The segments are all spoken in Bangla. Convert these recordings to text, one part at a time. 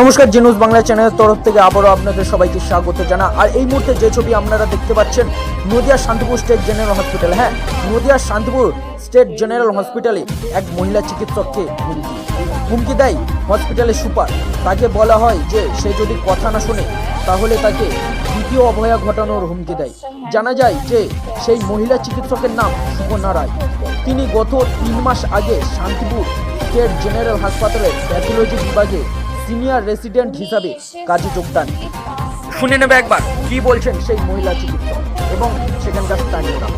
নমস্কার, জিনুস বাংলা চ্যানেলের তরফ থেকে আবারও আপনাদের সবাইকে স্বাগত জানা। আর এই মুহূর্তে যে ছবি আপনারা দেখতে পাচ্ছেন, Nadia Shantipur state general hospital. হ্যাঁ নদিয়ার শান্তিপুর স্টেট জেনারেল হসপিটালে এক মহিলা চিকিৎসককে হুমকি হুমকি দেয় হসপিটালের সুপার। তাকে বলা হয় যে সে যদি কথা না শোনে, তাহলে তাকে দ্বিতীয় অভয়া ঘটানোর হুমকি দেয়। জানা যায় যে সেই মহিলা চিকিৎসকের নাম সুকন্যা রায় তিনি গত তিন মাস আগে শান্তিপুর স্টেট জেনারেল হাসপাতালের প্যাথোলজি বিভাগে সিনিয়র রেসিডেন্ট হিসাবে কাজে যোগদান শুনে নেবে একবার কি বলছেন সেই মহিলা চিকিৎসক এবং সেখানকার স্থানীয়রা?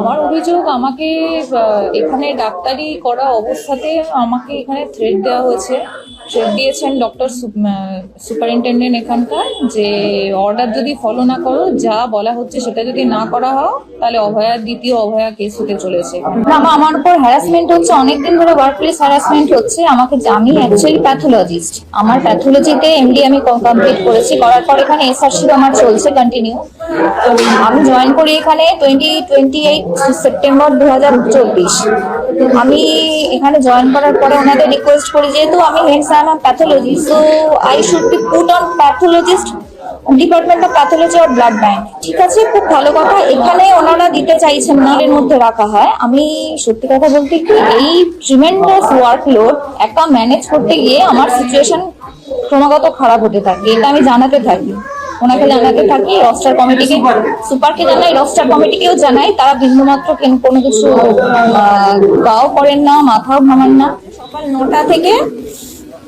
আমার অভিযোগ আমাকে এখানে ডাক্তারি করা অবস্থাতে আমাকে এখানে থ্রেট দেওয়া হয়েছে। থ্রেড দিয়েছেন ডক্টর সুপারিনটেন্ডেন্ট এখানকার যে অর্ডার যদি ফলো না করো, যা বলা হচ্ছে সেটা যদি না করা হয়, তাহলে অভয়া দ্বিতীয় অভয়া কেস হতে চলেছে। আমা- আমার উপর হ্যারাসমেন্ট হচ্ছে, অনেকদিন ধরে ওয়ার্ক প্লেস হ্যারাসমেন্ট হচ্ছে। আমাকে আমি অ্যাকচুয়ালি প্যাথোলজিস্ট আমার প্যাথোলজিতে এমডি আমি কমপ্লিট করেছি। করার পর এখানে এসআরসি আমার চলছে কন্টিনিউ আমি জয়েন করি এখানে টোয়েন্টি টোয়েন্টি এইট সেপ্টেম্বর দু হাজার চব্বিশ। আমি এখানে জয়েন করার পরে ওনাদের রিকোয়েস্ট করি, যেহেতু আমি hence I am pathology so I should be put on pathologist department of pathology or blood bank ঠিক আছে, খুব ভালো কথা। এখানে ওনারা দিতে চাইছেন না মধ্যে রাখা হয়। আমি সত্যি কথা বলতে কি এই ট্রিমেন্ডাস ওয়ার্কলোড একটা ম্যানেজ করতে গিয়ে আমার সিচুয়েশন ক্রমাগত খারাপ হতে থাকে, এটা আমি জানাতে থাকি। ওনাকে জানাতে থাকি রস্টার কমিটিকে সুপারকে জানাই রস্টার কমিটিকেও জানাই তারা বিন্দুমাত্র কেন- কোনো কিছু গাও করেন না মাথাও ভাঙান না। সকাল নটা থেকে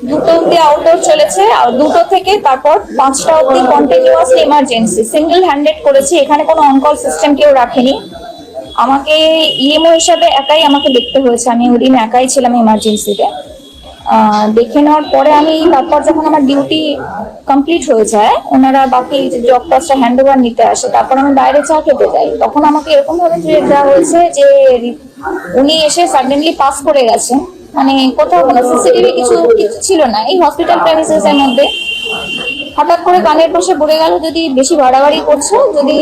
দুটো অব্দি আউটডোর চলেছে আর দুটো থেকে তারপর পাঁচটা অব্দি কন্টিনিউয়াসলি ইমার্জেন্সি সিঙ্গেল হ্যান্ডেড করেছি এখানে কোনো অনকল সিস্টেম কেউ রাখেনি। আমাকে ইএমও হিসাবে একাই আমাকে দেখতে হয়েছে আমি ওদিন একাই ছিলাম ইমার্জেন্সিতে দেখে নেওয়ার পরে আমি তারপর যখন আমার ডিউটি কমপ্লিট হয়ে যায়, ওনারা বাকি জব কাজটা হ্যান্ড ওভার নিতে আসে, তারপর আমি বাইরে চা খেতে যাই। তখন আমাকে এরকম ভাবে দেওয়া হয়েছে যে উনি এসে সাডেনলি পাস করে গেছেন। মানে কোথাও কোনো সিসিটিভি কিছু কিছু ছিল না। এই হসপিটাল এর মধ্যে। হঠাৎ করে কানের পাশে পড়ে গেল যদি বেশি বাড়াবাড়ি করছ যদি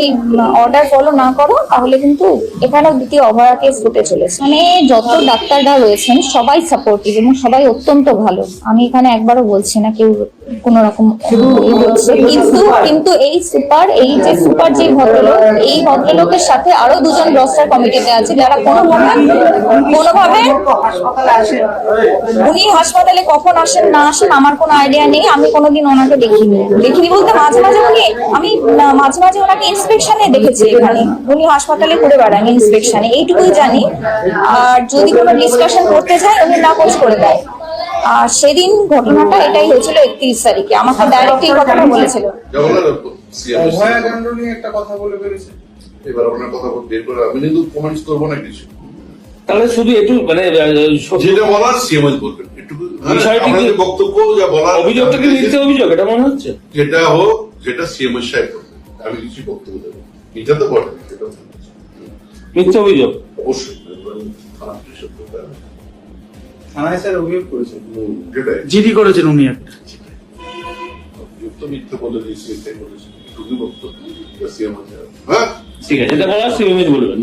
অর্ডার ফলো না করো তাহলে কিন্তু এখানেও দ্বিতীয় অভয়া কেস হতে চলেছে। মানে যত ডাক্তাররা রয়েছেন সবাই সাপোর্টিভ এবং সবাই অত্যন্ত ভালো। আমি এখানে একবারও বলছি না কেউ কোন রকম কিন্তু কিন্তু এই সুপার এই যে সুপার যে ভদ্রলোক এই ভদ্রলোকের সাথে আরও দুজন রস্টার কমিটিতে আছে যারা কোনোভাবে কোনোভাবে উনি হাসপাতালে কখন আসেন না আসেন আমার কোনো আইডিয়া নেই আমি কোনোদিন ওনাকে দেখিনি। দেখিনি বলতে মাঝে মাঝে উনি, আমি মাঝে মাঝে ওনাকে ইন্সপেকশনে দেখেছি এখানে। উনি হাসপাতালে ঘুরে বেড়ান ইন্সপেকশনে এইটুকুই জানি। আর যদি কোনো ডিসকাশন করতে যায়, উনি নাকচ করে দেয়। আর সেদিন ঘটনাটা, এটাই হয়েছিল একত্রিশ তারিখে। আমাকে ডাইরেক্ট এই কথাটা বলেছিল। একটা কথা বলে বেরিয়েছে। এবার আপনার কথা বের করে আমি কিন্তু কমেন্টস করব না কিছু। তাহলে শুধু একটু মানে যেটা বলার সিএমএস বলবেন। বিষয়টি বক্তব্য যা বলার অভিযোগটা কি মিথ্যে অভিযোগ? এটা মনে হচ্ছে? যেটা হোক যেটা সিএমএস সাহেব করবেন। আমি কিছু বক্তব্য দেবো। এটা তো বটে মিথ্যে অভিযোগ? অবশ্যই। থানায় স্যার অভিযোগ করেছে হুম, যেটাই জিডি করেছেন উনি একটা। মিথ্যে বলে দিয়েছি এটাই বলেছি। বক্তব্য। হ্যাঁ? ঠিক আছে এটা বলার সিএমএস বলবেন।